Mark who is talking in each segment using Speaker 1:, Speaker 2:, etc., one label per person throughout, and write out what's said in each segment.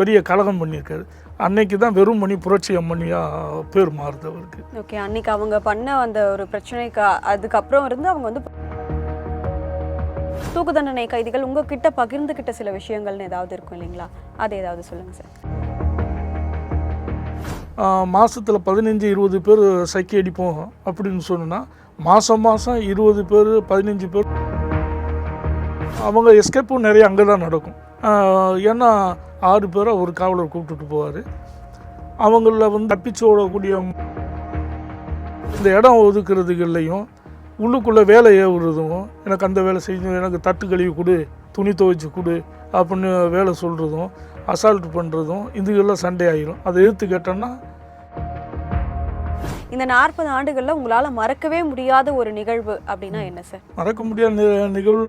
Speaker 1: பெரிய கலகம் பண்ணியிருக்காரு. அன்னைக்கு தான் வெறும் மணி புரட்சி அம்மணியாக பேர் மாறுது அவருக்கு.
Speaker 2: ஓகே அன்னைக்கு அவங்க பண்ண அந்த ஒரு பிரச்சனைக்கு அதுக்கப்புறம் இருந்து அவங்க வந்து தூக்கு தண்டனை கைதிகள் உங்ககிட்ட பகிர்ந்துக்கிட்ட சில விஷயங்கள்னு ஏதாவது இருக்கும் இல்லைங்களா? அது ஏதாவது சொல்லுங்க சார்.
Speaker 1: மாதத்தில் பதினஞ்சு இருபது பேர் சைக்கி அடிப்போம் அப்படின்னு சொன்னா மாதம் மாதம் இருபது பேர் பதினஞ்சு பேர் அவங்க எஸ்கேப்பும் நிறைய அங்கே தான் நடக்கும் ஏன்னா ஆறு பேரை ஒரு காவலர் கூப்பிட்டுட்டு போவார். அவங்கள வந்து தப்பிச்சு ஓடக்கூடிய இந்த இடம் ஒதுக்குறதுகள்லையும் உள்ளுக்குள்ளே வேலை ஏவுறதும் எனக்கு அந்த வேலை செய்யணும் எனக்கு தட்டு கழுவி கொடு துணி துவைச்சு கொடு அப்படின்னு வேலை சொல்கிறதும் அசால்ட் பண்ணுறதும் இதுகெல்லாம் சண்டை ஆயிரும் அதை எதிர்த்து கேட்டோன்னா
Speaker 2: இந்த நாற்பது ஆண்டுகள்ல உங்களால மறக்கவே முடியாத ஒரு நிகழ்வு அப்படின்னா என்ன சார்?
Speaker 1: மறக்க முடியாத நிகழ்வு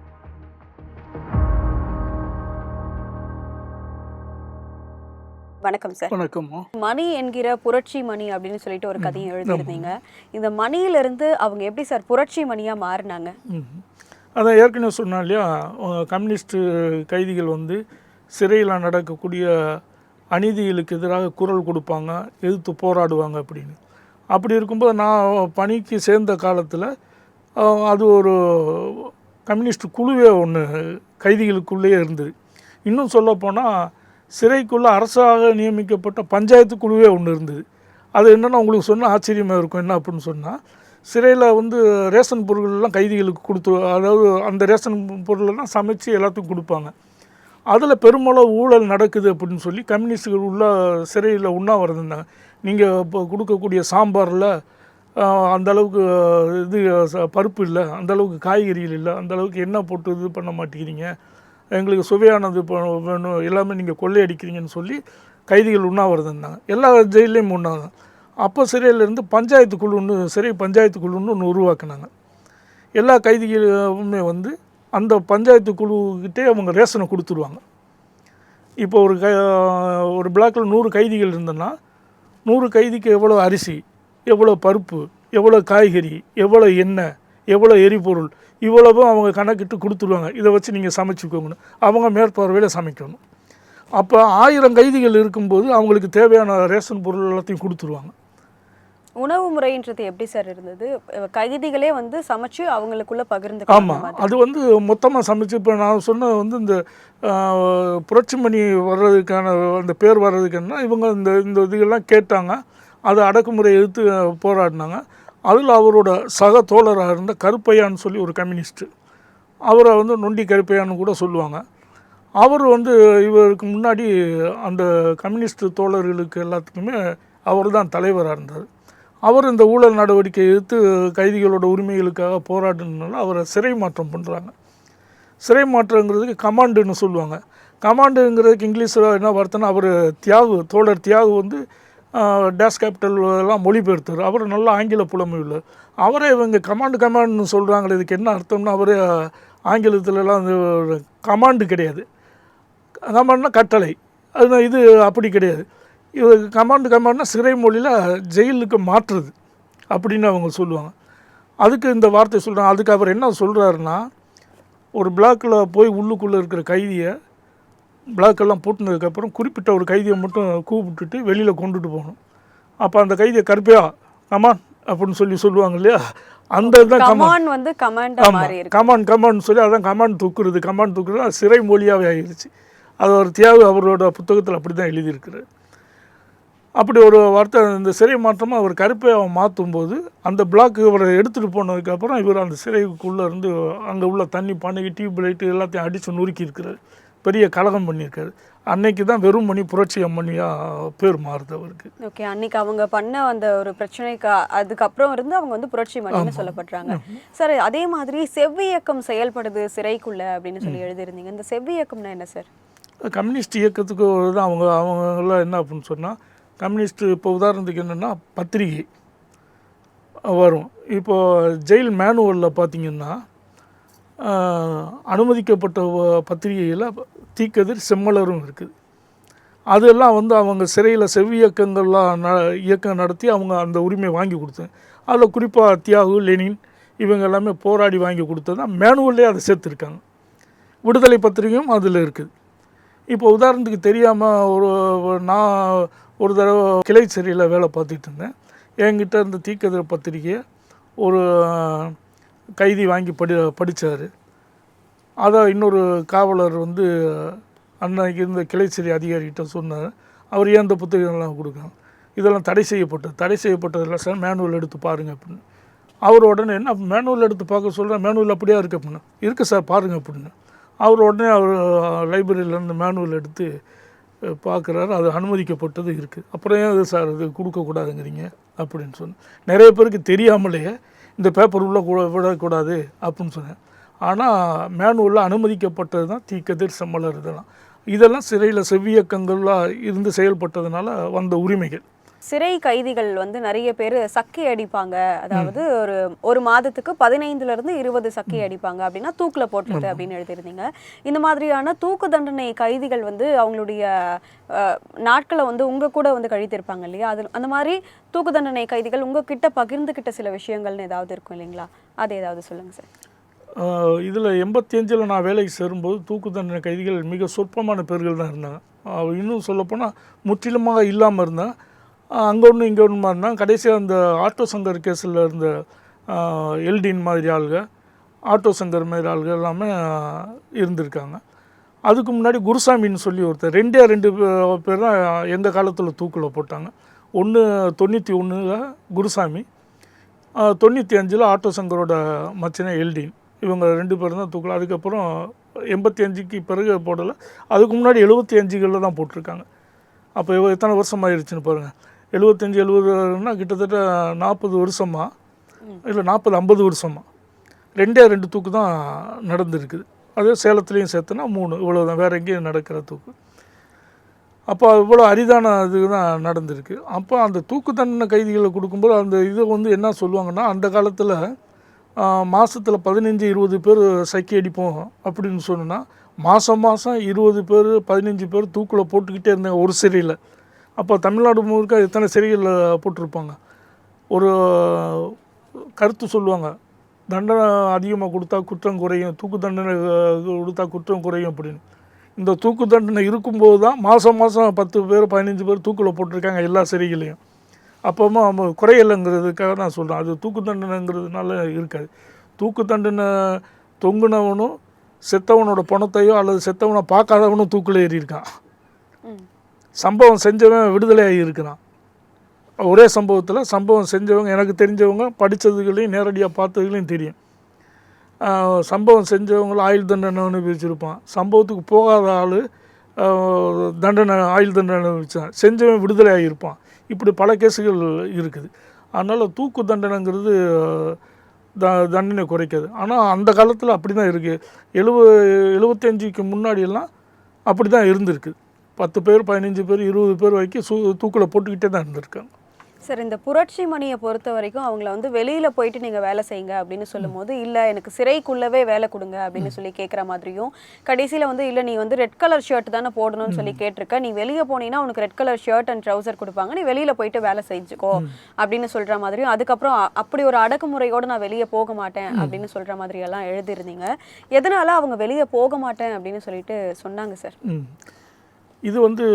Speaker 2: வணக்கம் சார்
Speaker 1: வணக்கம்மா
Speaker 2: மணி என்கிற புரட்சி மணி அப்படின்னு சொல்லிட்டு ஒரு கதையை எழுதியிருந்தீங்க. இந்த மணியிலிருந்து அவங்க எப்படி சார் புரட்சி மணியா மாறினாங்க.
Speaker 1: அதான் ஏற்கனவே சொன்னேன் இல்லையா அஹ் கம்யூனிஸ்ட்டு கைதிகள் வந்து சிறையில் நடக்கக்கூடிய அநீதிகளுக்கு எதிராக குரல் கொடுப்பாங்க எதிர்த்து போராடுவாங்க அப்படின்னு. அப்படி இருக்கும்போது நான் பணிக்கு சேர்ந்த காலத்தில் அது ஒரு கம்யூனிஸ்ட் குழுவே ஒன்று கைதிகளுக்குள்ளேயே இருந்தது. இன்னும் சொல்லப்போனால் சிறைக்குள்ளே அரசாக நியமிக்கப்பட்ட பஞ்சாயத்து குழுவே ஒன்று இருந்தது. அது என்னென்னா உங்களுக்கு சொன்னால் ஆச்சரியமாக இருக்கும் என்ன அப்படின்னு சொன்னால் சிறையில் வந்து ரேஷன் பொருள்கள்லாம் கைதிகளுக்கு கொடுத்து அதாவது அந்த ரேஷன் பொருளெல்லாம் சமைச்சு எல்லாத்துக்கும் கொடுப்பாங்க. அதில் பெருமளவு ஊழல் நடக்குது அப்படின்னு சொல்லி கம்யூனிஸ்டுகள் உள்ள சிறையில் உண்ணாவிரதம் இருந்தாங்க நீங்கள் இப்போ கொடுக்கக்கூடிய சாம்பாரில் அந்த அளவுக்கு இது ச- பருப்பு இல்லை அந்தளவுக்கு காய்கறிகள் இல்லை அந்த அளவுக்கு போட்டு இது பண்ண மாட்டேங்கிறீங்க. எங்களுக்கு சுவையானது இப்போ வேணும் எல்லாமே நீங்கள் கொள்ளையடிக்கிறீங்கன்னு சொல்லி கைதிகள் உண்ணாவிரதம் இருந்தாங்க எல்லா ஜெயிலையும் உண்ணாவிரதம். அப்போ சிறையிலேருந்து பஞ்சாயத்து குழுன்னு சிறை பஞ்சாயத்து குழுன்னு ஒன்று உருவாக்குனாங்க. எல்லா கைதிகளுமே வந்து அந்த பஞ்சாயத்து குழுக்கிட்டே அவங்க ரேஷனை கொடுத்துருவாங்க. இப்போ ஒரு க ஒரு பிளாக்கில் நூறு கைதிகள் இருந்ததுன்னா நூறு கைதிக்கு எவ்வளோ அரிசி எவ்வளோ பருப்பு எவ்வளோ காய்கறி எவ்வளோ எண்ணெய் எவ்வளோ எரிபொருள் இவ்வளவும் அவங்க கணக்கிட்டு கொடுத்துருவாங்க. இதை வச்சு நீங்கள் சமைச்சுக்கோங்கன்னு. அவங்க மேற்பார்வையில் சமைக்கணும். அப்போ ஆயிரம் கைதிகள் இருக்கும்போது அவங்களுக்கு தேவையான ரேஷன் பொருள் எல்லாத்தையும் கொடுத்துருவாங்க.
Speaker 2: உணவு முறைன்றது எப்படி சார் இருந்தது? கைதிகளே வந்து சமைச்சு அவங்களுக்குள்ள
Speaker 1: ஆமாம்
Speaker 2: பகிர்ந்து
Speaker 1: அது வந்து மொத்தமாக சமைச்சு இப்போ நான் சொன்ன வந்து இந்த ஆஹ், புரட்சிமணி வர்றதுக்கான அந்த பேர் வர்றதுக்குன்னா இவங்க இந்த இந்த இதுகள்லாம் கேட்டாங்க. அதை அடக்குமுறை எதிர்த்து போராடினாங்க. அதில் அவரோட சக தோழராக இருந்த கருப்பையான்னு சொல்லி ஒரு கம்யூனிஸ்ட்டு. அவரை வந்து நொண்டி கருப்பையான்னு கூட சொல்லுவாங்க. அவர் வந்து இவருக்கு முன்னாடி அந்த கம்யூனிஸ்ட் தோழர்களுக்கு எல்லாத்துக்குமே அவர் தான் தலைவராக இருந்தார். அவர் இந்த ஊழல் நடவடிக்கை எதிர்த்து கைதிகளோட உரிமைகளுக்காக போராடினால அவரை சிறை மாற்றம் பண்ணுறாங்க சிறை மாற்றங்கிறதுக்கு கமாண்டுன்னு சொல்லுவாங்க. கமாண்டுங்கிறதுக்கு இங்கிலீஷில் என்ன வார்த்தைன்னா அவர் தியாகு தோழர் தியாகு வந்து டேஸ் கேபிட்டல் எல்லாம் மொழிபெயர்த்தார். அவர் நல்ல ஆங்கில புலமை உள்ள அவரே இவங்க கமாண்டு கமாண்டுன்னு சொல்கிறாங்களே இதுக்கு என்ன அர்த்தம்னா அவரே ஆங்கிலத்துலலாம் அந்த கமாண்டு கிடையாது. கமாண்ட்னா கட்டளை. அது இது அப்படி கிடையாது. இது கமாண்டு கமாண்ட்னா சிறை மொழியில் ஜெயிலுக்கு மாற்றுறது அப்படின்னு அவங்க சொல்லுவாங்க. அதுக்கு இந்த வார்த்தை சொல்கிறாங்க அதுக்கு அவர் என்ன சொல்கிறாருன்னா ஒரு பிளாக்கில் போய் உள்ளுக்குள்ளே இருக்கிற கைதியை பிளாக்கெல்லாம் பூட்டினதுக்கப்புறம் குறிப்பிட்ட ஒரு கைதியை மட்டும் கூப்பிட்டுட்டு வெளியில் கொண்டுட்டு போகணும் அப்போ அந்த கைதியை கருப்பையா கமான் அப்படின்னு சொல்லி சொல்லுவாங்க இல்லையா? அந்த இதுதான் கமான்
Speaker 2: வந்து கமாண்டா
Speaker 1: ஆமாம் கமான் கமான் சொல்லி அதான் கமான் தூக்குறது. கமான் தூக்குறது அது சிறை மொழியாகவே ஆகிடுச்சு அது ஒரு தியாகு அவரோட புத்தகத்தில் அப்படி தான் எழுதியிருக்கிறார் அப்படி ஒரு வார்த்தை இந்த சிறை மாற்றமாக அவர் கருப்பை அவன் மாற்றும்போது அந்த பிளாக் இவரை எடுத்துகிட்டு போனதுக்கப்புறம் இவர் அந்த சிறைக்குள்ளே இருந்து அங்கே உள்ள தண்ணி பானைக்கு டியூப் லைட்டு எல்லாத்தையும் அடித்து நொறுக்கி இருக்கிறார். பெரிய கலகம் பண்ணியிருக்காரு. அன்னைக்கு தான் வெறும் மணி புரட்சி அம்மணியாக பேர் மாறுது அவருக்கு.
Speaker 2: ஓகே அன்னைக்கு அவங்க பண்ண அந்த ஒரு பிரச்சனைக்கு அதுக்கப்புறம் இருந்து அவங்க வந்து புரட்சி மணின்னு சொல்லப்படுறாங்க சார் அதே மாதிரி செவ்வியக்கம் செயல்படுது சிறைக்குள்ள அப்படின்னு சொல்லி எழுதியிருந்தீங்க. இந்த செவ்வியக்கம்னா என்ன சார்?
Speaker 1: கம்யூனிஸ்ட் இயக்கத்துக்கு தான் அவங்க அவங்கெல்லாம் என்ன அப்படின்னு சொன்னால் கம்யூனிஸ்ட் இப்போ உதாரணத்துக்கு என்னென்னா பத்திரிகை வரும். இப்போது ஜெயில் மேனுவலில் பார்த்தீங்கன்னா அனுமதிக்கப்பட்ட பத்திரிகையில் தீக்கதிர் செம்மலரும் இருக்குது. அதெல்லாம் வந்து அவங்க சிறையில் செவ்வியக்கங்கள்லாம் ந இயக்கம் நடத்தி அவங்க அந்த உரிமையை வாங்கி கொடுத்தேன். அதில் குறிப்பாக தியாகு லெனின் இவங்க எல்லாமே போராடி வாங்கி கொடுத்தது தான் மேனுவல்லே அதை சேர்த்துருக்காங்க. விடுதலை பத்திரிகையும் அதில் இருக்குது. இப்போ உதாரணத்துக்கு தெரியாமல் ஒரு நான் ஒரு தடவை கிளை சிறையில் வேலை பார்த்துட்டு இருந்தேன். என்கிட்ட இருந்த தீக்கதிர பத்திரிக்கையை ஒரு கைதி வாங்கி படி படித்தார் அதை இன்னொரு காவலர் வந்து அன்னைக்கு இருந்த கிளை சிறை அதிகாரிகிட்ட சொன்னார். அவர் ஏன் அந்த புத்தகங்கள்லாம் கொடுக்கணும் இதெல்லாம் தடை செய்யப்பட்டது. தடை செய்யப்பட்டதெல்லாம் சார் மேனுவல் எடுத்து பாருங்கள் அப்படின்னு. அவர் உடனே என்ன மேனுவல் எடுத்து பார்க்க சொல்கிறேன் மேனுவல் அப்படியே இருக்கு அப்படின்னு. இருக்குது சார் பாருங்கள் அப்படின்னு. அவர் உடனே அவர் லைப்ரரியிலேருந்து மேனுவல் எடுத்து பார்க்குறாரு. அது அனுமதிக்கப்பட்டது இருக்குது அப்புறம் ஏன் அது சார் இது கொடுக்கக்கூடாதுங்கிறீங்க அப்படின்னு சொன்னேன். நிறைய பேருக்கு தெரியாமலேயே இந்த பேப்பர் உள்ளே விடக்கூடாது அப்படின்னு சொன்னேன். ஆனால் மேனுவலில் அனுமதிக்கப்பட்டது தான் தீக்கதிர் செம்மலர் இதெல்லாம். இதெல்லாம் சிறையில் செவ்வியக்கங்கள்லாம் இருந்து செயல்பட்டதுனால வந்த உரிமைகள்.
Speaker 2: சிறை கைதிகள் வந்து நிறைய பேர் சக்கி அடிப்பாங்க. அதாவது ஒரு ஒரு மாதத்துக்கு பதினைந்துல இருந்து இருபது சக்கி அடிப்பாங்க அப்படின்னா தூக்குல போட்டுருது அப்படின்னு எழுதியிருந்தீங்க. இந்த மாதிரியான தூக்கு தண்டனை கைதிகள் வந்து அவங்களுடைய நாட்களை வந்து உங்க கூட வந்து கழித்திருப்பாங்க இல்லையா? அது அந்த மாதிரி தூக்கு தண்டனை கைதிகள் உங்ககிட்ட பகிர்ந்துகிட்ட சில விஷயங்கள்னு ஏதாவது இருக்கும் இல்லைங்களா? அது ஏதாவது சொல்லுங்க சார்.
Speaker 1: இதில் எண்பத்தி அஞ்சில் நான் வேலைக்கு சேரும்போது தூக்கு தண்டனை கைதிகள் மிக சொற்பமான பேர்கள் தான் இருந்தாங்க இன்னும் சொல்லப்போனால் முற்றிலுமாக இல்லாமல் இருந்தேன். அங்கே ஒன்று இங்கே ஒன்றுமா இருந்தேன். கடைசியாக அந்த ஆட்டோ சங்கர் கேஸில் இருந்த எல்டின் மாதிரி ஆளுங்க ஆட்டோ சங்கர் மாதிரி ஆளுங்க எல்லாமே இருந்திருக்காங்க. அதுக்கு முன்னாடி குருசாமின்னு சொல்லி ஒருத்தர் ரெண்டே ரெண்டு பேர் தான் எங்கள் காலத்தில் தூக்கில் போட்டாங்க. ஒன்று தொண்ணூற்றி ஒன்றில் குருசாமி தொண்ணூற்றி அஞ்சில் ஆட்டோ சங்கரோட மச்சனை எல்டின். இவங்க ரெண்டு பேரும் தான் தூக்கலாம் அதுக்கப்புறம் எண்பத்தி அஞ்சுக்கு பிறகு போடலை. அதுக்கு முன்னாடி எழுபத்தி அஞ்சுகளில் தான் போட்டிருக்காங்க. அப்போ இவ எத்தனை வருஷம் ஆயிடுச்சுன்னு பாருங்கள் எழுபத்தஞ்சி எழுபதுன்னா கிட்டத்தட்ட நாற்பது வருஷமா? இல்லை நாற்பது ஐம்பது வருஷமா? ரெண்டே ரெண்டு தூக்கு தான் நடந்திருக்குது. அதே சேலத்துலேயும் சேர்த்துனா மூணு. இவ்வளோ தான் வேறு எங்கேயும் நடக்கிற தூக்கு. அப்போ இவ்வளோ அரிதான இது தான் நடந்திருக்கு. அப்போ அந்த தூக்கு தண்டனை கைதிகளை கொடுக்கும்போது அந்த இது வந்து என்ன சொல்லுவாங்கன்னா அந்த காலத்தில் மாதத்தில் பதினஞ்சு இருபது பேர் சக்கி அடிப்போம் அப்படின்னு சொன்னால் மாதம் மாதம் இருபது பேர் பதினஞ்சு பேர் தூக்கில் போட்டுக்கிட்டே இருந்தாங்க ஒரு சிறையில். அப்போ தமிழ்நாடு முழுக்க எத்தனை சிறைகளில் போட்டிருப்பாங்க? ஒரு கருத்து சொல்லுவாங்க. தண்டனை அதிகமாக கொடுத்தா குற்றம் குறையும் தூக்கு தண்டனை கொடுத்தா குற்றம் குறையும் அப்படின்னு. இந்த தூக்கு தண்டனை இருக்கும்போது தான் மாதம் மாதம் பத்து பேர் பதினஞ்சு பேர் தூக்கில் போட்டிருக்காங்க எல்லா சிறைகளையும் அப்போமா நம்ம குறையலைங்கிறதுக்காக நான் சொல்கிறேன் அது தூக்கு தண்டனைங்கிறதுனால இருக்காது. தூக்கு தண்டனை தொங்குனவனும் செத்தவனோட பணத்தையோ அல்லது செத்தவனை பார்க்காதவனும் தூக்கில் ஏறியிருக்கான் சம்பவம் செஞ்சவன் விடுதலையாகி இருக்கிறான். ஒரே சம்பவத்தில் சம்பவம் செஞ்சவங்க எனக்கு தெரிஞ்சவங்க படித்ததுகளையும் நேரடியாக பார்த்ததுகளையும் தெரியும். சம்பவம் செஞ்சவங்கள ஆயுள் தண்டனை அனுபவிச்சிருப்பான். சம்பவத்துக்கு போகாத ஆள் தண்டனை ஆயுள் தண்டனை அனுபவிச்சான். செஞ்சவன் விடுதலை ஆகியிருப்பான் இப்படி பல கேஸுகள் இருக்குது. அதனால் தூக்கு தண்டனைங்கிறது த தண்டனை குறைக்காது. ஆனால் அந்த காலத்தில் அப்படி தான் இருக்குது எழுவ எழுபத்தஞ்சுக்கு முன்னாடியெல்லாம் அப்படி தான் இருந்திருக்கு. பத்து பேர் பதினஞ்சு பேர் இருபது பேர் வரைக்கும் சூ தூக்கில் போட்டுக்கிட்டே தான் இருந்திருக்காங்க.
Speaker 2: சார் இந்த புரட்சி மணியை பொறுத்த வரைக்கும் அவங்கள வந்து வெளியில போயிட்டு நீங்க வேலை செய்யுங்க அப்படின்னு சொல்லும்போது இல்ல எனக்கு சிறைக்குள்ளவே வேலை கொடுங்க அப்படின்னு சொல்லி கேட்குற மாதிரியும் கடைசியில வந்து இல்ல நீ வந்து ரெட் கலர் ஷர்ட் தானே போடணும்னு சொல்லி கேட்டிருக்க. நீ வெளியே போனீங்கன்னா உனக்கு red colour shirt and trouser கொடுப்பாங்க. நீ வெளியில போயிட்டு வேலை செஞ்சுக்கோ அப்படின்னு சொல்ற மாதிரியும் அதுக்கப்புறம் அப்படி ஒரு அடக்குமுறையோட நான் வெளியே போக மாட்டேன் அப்படின்னு சொல்ற மாதிரி எல்லாம் எழுதியிருந்தீங்க. எதனால அவங்க வெளியே போக மாட்டேன் அப்படின்னு சொல்லிட்டு சொன்னாங்க சார்.
Speaker 1: இது வந்து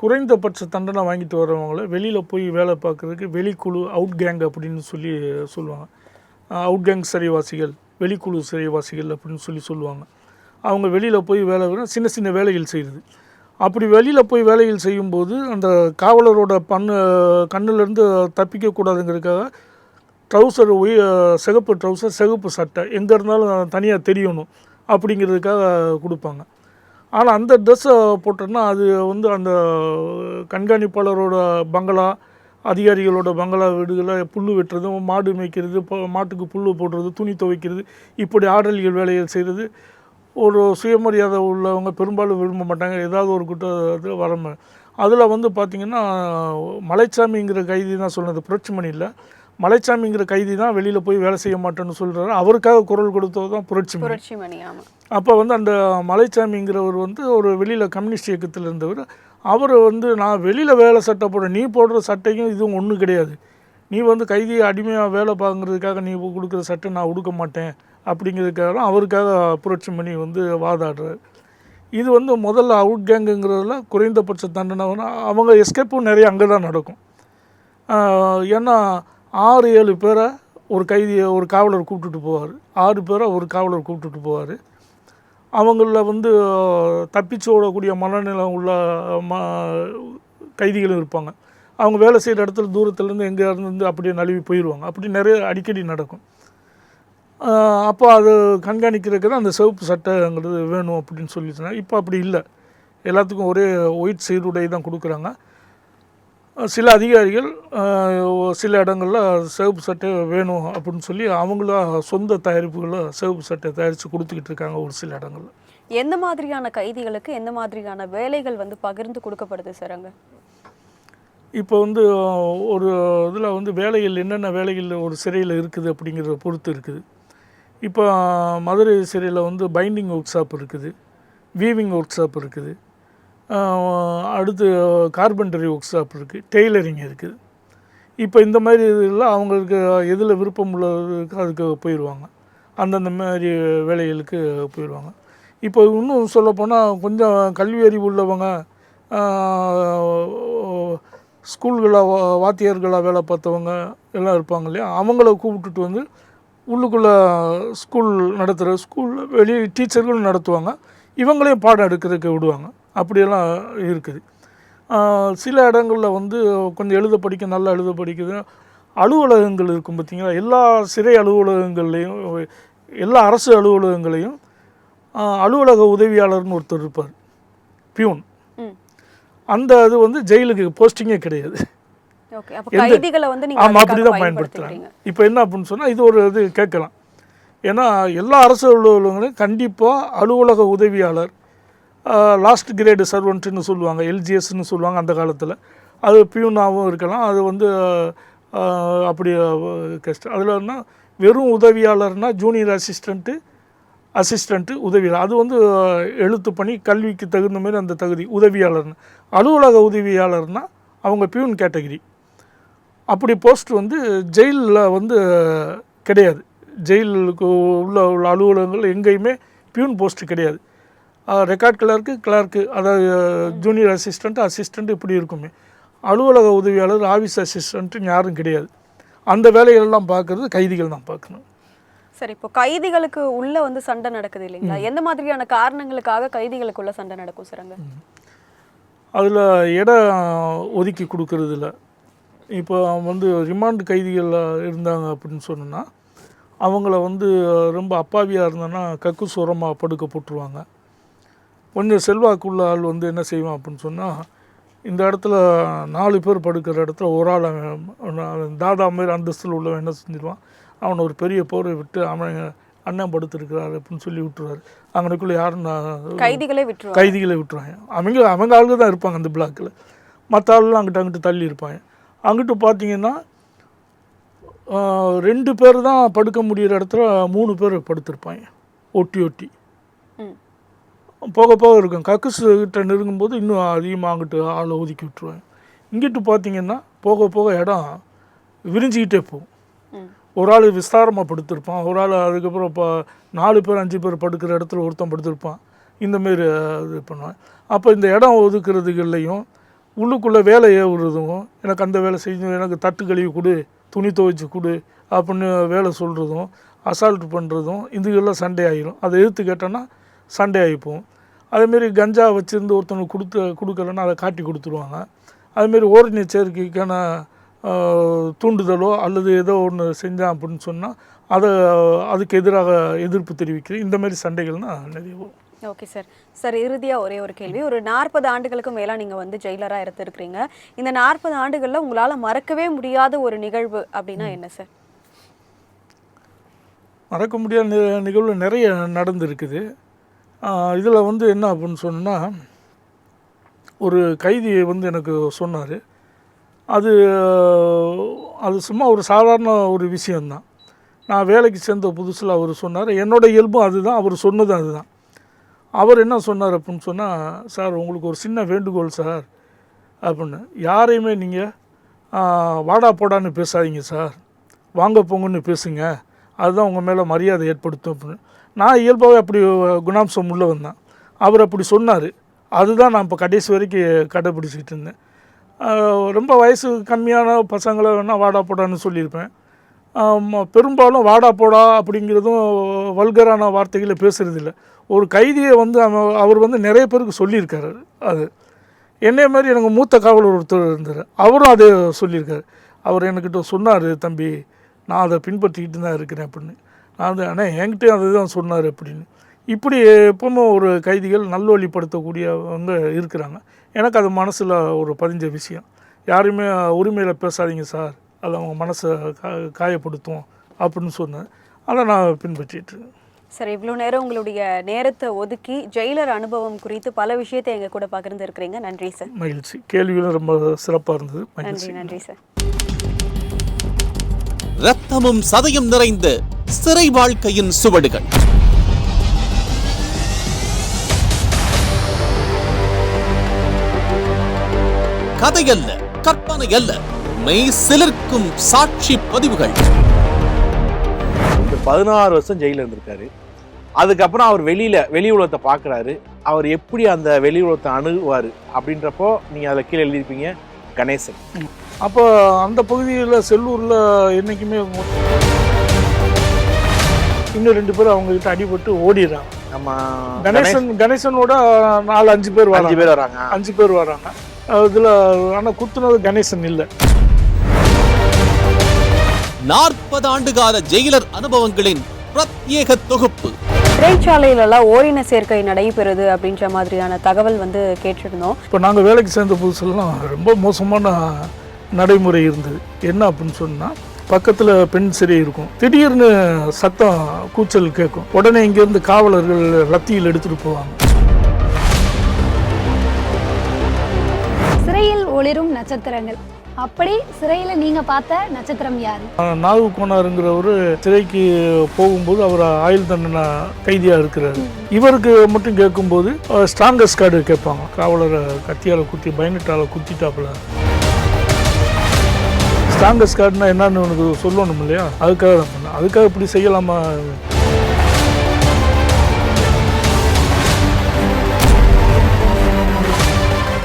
Speaker 1: குறைந்தபட்ச தண்டனை வாங்கிட்டு வரவங்கள வெளியில் போய் வேலை பார்க்குறதுக்கு வெளிக்குழு அவுட் கேங் அப்படின்னு சொல்லி சொல்லுவாங்க. அவுட் கேங் சிறைவாசிகள் வெளிக்குழு சிறைவாசிகள் அப்படின்னு சொல்லி சொல்லுவாங்க. அவங்க வெளியில் போய் வேலை வர சின்ன சின்ன வேலைகள் செய்கிறது அப்படி வெளியில் போய் வேலைகள் செய்யும்போது அந்த காவலரோட பண்ணு கண்ணுலேருந்து தப்பிக்கக்கூடாதுங்கிறதுக்காக ட்ரௌசர் உய சிகப்பு ட்ரௌசர் சிகப்பு சட்டை எங்கே இருந்தாலும் தனியாக தெரியணும் அப்படிங்கிறதுக்காக கொடுப்பாங்க. ஆனால் அந்த ட்ரெஸ்ஸை போட்டோன்னா அது வந்து அந்த கண்காணிப்பாளரோட பங்களா அதிகாரிகளோட பங்களா வீடுகளை புல் வெட்டுறது மாடு மேய்க்கிறது ப- மாட்டுக்கு புல் போடுறது துணி துவைக்கிறது இப்படி ஆடல்கள் வேலைகள் செய்கிறது ஒரு சுயமரியாதை உள்ளவங்க பெரும்பாலும் விரும்ப மாட்டாங்க. ஏதாவது ஒரு குற்றத்தில் வர அதில் வந்து பார்த்திங்கன்னா மலைச்சாமிங்கிற கைதி தான் சொன்னது. புரட்சிமணியில் மலைச்சாமிங்கிற கைதி தான் வெளியில் போய் வேலை செய்ய மாட்டேன்னு சொல்கிறாரு அவருக்காக குரல் கொடுத்தது தான்
Speaker 2: புரட்சி மணி
Speaker 1: அப்போ வந்து அந்த மலைச்சாமிங்கிறவர் வந்து ஒரு வெளியில் கம்யூனிஸ்ட் இயக்கத்தில் இருந்தவர். அவர் வந்து நான் வெளியில் வேலை சட்டை போட நீ போடுற சட்டையும் இதுவும் ஒன்றும் கிடையாது. நீ வந்து கைதியை அடிமையாக வேலை பார்க்குறதுக்காக நீ கொடுக்குற சட்டை நான் கொடுக்க மாட்டேன். அப்படிங்கிறதுக்காக அவருக்காக புரட்சி மணி வந்து வாதாடுறாரு. இது வந்து முதல்ல அவுட் கேங்குங்கிறதுல குறைந்தபட்ச தண்டனை. அவங்க எஸ்கேப்பும் நிறைய அங்கே தான் நடக்கும் ஏன்னா ஆறு ஏழு பேரை ஒரு கைதியை ஒரு காவலர் கூப்பிட்டுட்டு போவார். ஆறு பேரை ஒரு காவலர் கூப்பிட்டுட்டு போவார். அவங்களில் வந்து தப்பிச்சு ஓடக்கூடிய மனநிலம் உள்ள ம கைதிகளும் இருப்பாங்க. அவங்க வேலை செய்கிற இடத்துல தூரத்துலேருந்து எங்கே இருந்து அப்படியே நழுவி போயிடுவாங்க அப்படி நிறைய அடிக்கடி நடக்கும். அப்போ அது கண்காணிக்கிறதுக்கு தான் அந்த சிவப்பு சட்டைங்கிறது வேணும் அப்படின்னு சொல்லி சொன்னாங்க இப்போ அப்படி இல்லை. எல்லாத்துக்கும் ஒரே ஒயிட் சீருடை தான் கொடுக்குறாங்க. சில அதிகாரிகள் சில இடங்களில் சிவப்பு சட்டை வேணும் அப்படின்னு சொல்லி அவங்களா சொந்த தயாரிப்புகளை சிவப்பு சட்டை தயாரித்து கொடுத்துக்கிட்டு இருக்காங்க ஒரு சில இடங்களில்.
Speaker 2: எந்த மாதிரியான கைதிகளுக்கு எந்த மாதிரியான வேலைகள் வந்து பகிர்ந்து கொடுக்கப்படுது சார் அங்க?
Speaker 1: இப்போ வந்து ஒரு இதில் வந்து வேலைகள் என்னென்ன வேலைகள் ஒரு சிறையில் இருக்குது அப்படிங்கிறத பொறுத்து இருக்குது. இப்போ மதுரை சிறையில் வந்து பைண்டிங் ஒர்க் ஷாப் இருக்குது வீவிங் ஒர்க் ஷாப் இருக்குது. அடுத்து கார்பெண்டரி ஒர்க் ஷாப் இருக்குது டெய்லரிங் இருக்குது இப்போ இந்த மாதிரி இதெல்லாம் அவங்களுக்கு எதில் விருப்பம் உள்ளதுக்கு அதுக்கு போயிடுவாங்க அந்தந்த மாதிரி வேலைகளுக்கு போயிடுவாங்க இப்போ இன்னும் சொல்லப்போனால் கொஞ்சம் கல்வி அறிவு உள்ளவங்க ஸ்கூல்களில் வாத்தியார்களாக வேலை பார்த்தவங்க எல்லாம் இருப்பாங்க இல்லையா? அவங்கள கூப்பிட்டுட்டு வந்து உள்ளுக்குள்ளே ஸ்கூல் நடத்துகிற ஸ்கூலில் வெளியே டீச்சர்களும் நடத்துவாங்க. இவங்களையும் பாடம் எடுக்கிறதுக்கு விடுவாங்க. அப்படியெல்லாம் இருக்குது. சில இடங்களில் வந்து கொஞ்சம் எழுத படிக்க நல்லா எழுத படிக்குது. அலுவலகங்கள் இருக்கும் பார்த்தீங்களா? எல்லா சிறை அலுவலகங்கள்லேயும் எல்லா அரசு அலுவலகங்களையும் அலுவலக உதவியாளர்னு ஒருத்தர் இருப்பார். பியூன். அந்த இது வந்து ஜெயிலுக்கு போஸ்டிங்கே கிடையாது. ஆமாம் அப்படி தான் பயன்படுத்துகிறாங்க இப்போ என்ன அப்படின்னு சொன்னால் இது ஒரு இது கேட்கலாம். ஏன்னா எல்லா அரசு அலுவலகங்களும் கண்டிப்பாக அலுவலக உதவியாளர் லாஸ்ட் கிரேடு சர்வெண்ட்டுன்னு சொல்லுவாங்க எல்ஜிஎஸ்ன்னு சொல்லுவாங்க அந்த காலத்தில். அது பியூனாகவும் இருக்கலாம். அது வந்து அப்படி கஷ்டம் அதில் என்ன வெறும் உதவியாளர்னால் ஜூனியர் அசிஸ்டண்ட்டு அசிஸ்டண்ட்டு உதவியாளர். அது வந்து எழுத்து பணி கல்விக்கு தகுந்த மாதிரி அந்த தகுதி உதவியாளர்னு. அலுவலக உதவியாளர்னால் அவங்க பியூன் கேட்டகிரி. அப்படி போஸ்ட் வந்து ஜெயிலில் வந்து கிடையாது. ஜெயிலுக்கு உள்ள உள்ள அலுவலகங்கள் எங்கேயுமே பியூன் போஸ்ட்டு கிடையாது. ரெக்கார்ட் கிளர்க்கு கிளர்க்கு அதாவது ஜூனியர் அசிஸ்டண்ட் அசிஸ்டண்ட் இப்படி இருக்குமே. அலுவலக உதவியாளர் ஆஃபீஸ் அசிஸ்டண்ட்டுன்னு யாரும் கிடையாது. அந்த வேலைகளெல்லாம் பார்க்குறது கைதிகள் தான் பார்க்கணும்.
Speaker 2: சரி இப்போ கைதிகளுக்கு உள்ள வந்து சண்டை நடக்குது இல்லைங்களா? எந்த மாதிரியான காரணங்களுக்காக கைதிகளுக்குள்ள சண்டை நடக்கும் சார்
Speaker 1: அதில் இடம் ஒதுக்கி கொடுக்கறதில்ல இப்போ வந்து ரிமாண்ட் கைதிகள் இருந்தாங்க அப்படின்னு சொன்னோன்னா அவங்கள வந்து ரொம்ப அப்பாவியாக இருந்தோன்னா கக்கு சுரமாக படுக்க போட்டுருவாங்க. கொஞ்சம் செல்வாக்குள்ள ஆள் வந்து என்ன செய்வான் அப்படின்னு சொன்னால் இந்த இடத்துல நாலு பேர் படுக்கிற இடத்துல ஒரு ஆள் அவன் தாதா மாதிரி அந்தஸ்தில் உள்ளவன் என்ன செஞ்சிருவான்? அவனை ஒரு பெரிய போரை விட்டு அவன் அண்ணன் படுத்திருக்கிறாரு அப்படின்னு சொல்லி விட்டுருவாரு. அங்கனைக்குள்ளே யாரும்
Speaker 2: கைதிகளே விட்டுருவாங்க.
Speaker 1: கைதிகளை விட்டுருவாங்க. அவங்க அவங்க ஆளுங்க தான் இருப்பாங்க அந்த பிளாக்கில் மற்ற ஆளுலாம் அங்கிட்ட அங்கிட்டு தள்ளி இருப்பாங்க. அங்கிட்டு பார்த்தீங்கன்னா ரெண்டு பேர் தான் படுக்க முடியிற இடத்துல மூணு பேர் படுத்திருப்பாங்க. ஒட்டி ஒட்டி. போக போக இருக்கும் கக்குசு கிட்ட நெருங்கும்போது இன்னும் அதிகமாக அங்கிட்டு ஆளை ஒதுக்கி விட்டுருவாங்க இங்கிட்டு பார்த்தீங்கன்னா போக போக இடம் விரிஞ்சிக்கிட்டே போகும். ஒரு ஆள் விஸ்தாரமாக படுத்திருப்பான். ஒரு ஆள் அதுக்கப்புறம் இப்போ நாலு பேர் அஞ்சு பேர் படுக்கிற இடத்துல ஒருத்தன் படுத்திருப்பான். இந்தமாரி இது பண்ணுவேன். அப்போ இந்த இடம் ஒதுக்குறதுகள்லையும் உள்ளுக்குள்ளே வேலை ஏவுறதும் எனக்கு அந்த வேலை செய்யணும் எனக்கு தட்டு கழுவி கொடு துணி துவைச்சு கொடு அப்படின்னு வேலை சொல்கிறதும் அசால்ட் பண்ணுறதும் இதுக்கெல்லாம் சண்டை ஆகிரும் அதை எதிர்த்து கேட்டோன்னா சண்டை ஆகிப்போம் அதேமாரி கஞ்சா வச்சுருந்து ஒருத்தனுக்கு கொடுத்து கொடுக்கலன்னா அதை காட்டி கொடுத்துருவாங்க. அதுமாரி ஓரணி சேர்க்கைக்கான தூண்டுதலோ அல்லது ஏதோ ஒன்று செஞ்சான் அப்படின்னு சொன்னால் அதை அதுக்கு எதிராக எதிர்ப்பு தெரிவிக்கிறது இந்த மாதிரி சண்டைகள்னால் நிறைய வரும்.
Speaker 2: Okay sir. சார் இறுதியா ஒரே ஒரு கேள்வி. ஒரு நாற்பது ஆண்டுகளுக்கு மேலா நீங்க வந்து ஜெயிலரா இருந்திருக்கிறீங்க. இந்த நாற்பது ஆண்டுகள்ல உங்களால மறக்கவே முடியாத ஒரு நிகழ்வு அப்படின்னா என்ன சார்?
Speaker 1: மறக்க முடியாத நிகழ்வு நிறைய நடந்திருக்குது. இதில் வந்து என்ன அப்படின்னு சொன்னால் ஒரு கைதி வந்து எனக்கு சொன்னார். அது அது சும்மா ஒரு சாதாரண ஒரு விஷயந்தான் நான் வேலைக்கு சேர்ந்த புதுசில் அவர் சொன்னார். என்னோட இயல்பும் அதுதான். அவர் சொன்னதும் அதுதான். அவர் என்ன சொன்னார் அப்படின்னு சொன்னால் சார் உங்களுக்கு ஒரு சின்ன வேண்டுகோள் சார். அப்படின்னு. யாரையுமே நீங்கள் வாடா போடான்னு பேசாதீங்க சார். வாங்க போங்கன்னு பேசுங்க. அதுதான் உங்கள் மேலே மரியாதை ஏற்படுத்தும் அப்படின்னு. நான் இயல்பாகவே அப்படி குணாம்சம் உள்ளவன் தான் அவர் அப்படி சொன்னார். அதுதான் நான் இப்போ கடைசி வரைக்கும் கடைப்பிடிச்சிக்கிட்டு இருந்தேன். ரொம்ப வயசு கம்மியான பசங்களை வேணால் வாடா போடான்னு சொல்லியிருப்பேன். பெரும்பாலும் வாடா போடா அப்படிங்கிறதும் வல்கரான வார்த்தைகளை பேசுகிறதில்ல ஒரு கைதியை வந்து அவன் அவர் வந்து நிறைய பேருக்கு சொல்லியிருக்காரு அது என்னைய மாதிரி எனக்கு மூத்த காவலர் ஒருத்தர் இருந்தார். அவரும் அதே சொல்லியிருக்காரு. அவர் என்கிட்ட சொன்னார் தம்பி நான் அதை பின்பற்றிக்கிட்டு தான் இருக்கிறேன் அப்படின்னு. வந்து ஆனால் என்கிட்டயும் அதுதான் சொன்னார் அப்படின்னு. இப்படி எப்பவுமே ஒரு கைதிகள் நல்வழிப்படுத்தக்கூடியவங்க இருக்கிறாங்க. எனக்கு அது மனசில் ஒரு பதிஞ்ச விஷயம். யாருமே உரிமையில் பேசாதீங்க சார். அது அவங்க மனசை கா காயப்படுத்தும் அப்படின்னு சொன்னேன் அதை நான் பின்பற்றிட்டு இருக்கேன்.
Speaker 2: சார் இவ்வளோ நேரம் உங்களுடைய நேரத்தை ஒதுக்கி ஜெயிலர் அனுபவம் குறித்து பல விஷயத்தை எங்க கூட பகிர்ந்து இருக்கிறீங்க நன்றி சார்.
Speaker 1: மகிழ்ச்சி. கேள்விகளும் ரொம்ப சிறப்பாக இருந்தது. மகிழ்ச்சி.
Speaker 2: நன்றி நன்றி சார்.
Speaker 3: ரத்தமும் சதையும் நிறைந்த சிறை வாழ்க்கையின் சுவடுகள். கதையல்ல கற்பனை அல்ல மெய் சிலிர்க்கும் சாட்சி பதிவுகள்.
Speaker 4: இந்த பதினாறு வருஷம் ஜெயில இருந்திருக்காரு. அதுக்கப்புறம் அவர் வெளியில வெளி உலகத்தை பாக்குறாரு அவர் எப்படி அந்த வெளி உலகத்தை அணுகுவார் அப்படின்றப்போ நீங்க அதில் கீழே எழுதியிருப்பீங்க கணேசன்.
Speaker 1: அப்போ அந்த பகுதியில் செல்லூரில் என்றைக்குமே இன்னும் ரெண்டு பேரும் அவங்ககிட்ட அடிபட்டு ஓடிடுறாங்க.
Speaker 4: நம்ம
Speaker 1: கணேசன் கணேசனோட நாலு அஞ்சு பேர்
Speaker 4: அஞ்சு
Speaker 1: வராங்க
Speaker 4: பேர் வராங்க.
Speaker 1: அஞ்சு பேர் வராங்க. இதில் ஆனால் குத்துனது கணேசன் இல்லை.
Speaker 3: நாற்பது ஆண்டுகால ஜெயிலர் அனுபவங்களின் பிரத்யேக தொகுப்பு.
Speaker 2: சிறைச்சாலையிலலாம் ஓரின சேர்க்கை நடைபெறுது அப்படின்ற மாதிரியான தகவல் வந்து கேட்டிருந்தோம்.
Speaker 1: இப்போ நாங்கள் வேலைக்கு சேர்ந்த புதுசுலாம் ரொம்ப மோசமான நடைமுறை இருந்தது. என்ன அப்படின்னு சொன்னால் பக்கத்தில் பெண் சிறை இருக்கும். திடீர்னு சத்தம் கூச்சல் கேட்கும். உடனே இங்கேருந்து காவலர்கள் லத்தியில் எடுத்துகிட்டு போவாங்க.
Speaker 5: சிறையில் ஒளிரும் நட்சத்திரங்கள். அப்படி சிறையில நீங்க பார்த்த நட்சத்திரம் யாரு?
Speaker 1: நாகு கோனாருங்கிறவர் சிறைக்கு போகும்போது அவர் ஆயுள் தண்டனை கைதியாக இருக்கிறாரு. இவருக்கு மட்டும் கேட்கும்போது ஸ்ட்ராங்கஸ்ட் கார்டு கேட்பாங்க. காவலரை கத்தியால் குத்தி பயனட்டால் குத்திட்டாப்புல. ஸ்ட்ராங்கஸ்ட் கார்டுனா என்னன்னு உனக்கு சொல்லணும் இல்லையா? அதுக்காக தான் பண்ணேன் அதுக்காக இப்படி செய்யலாமா?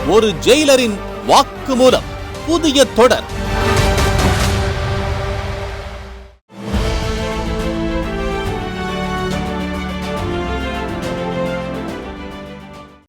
Speaker 3: ஒரு ஜெயிலரின் வாக்கு மூலம் புதிய தொடர்.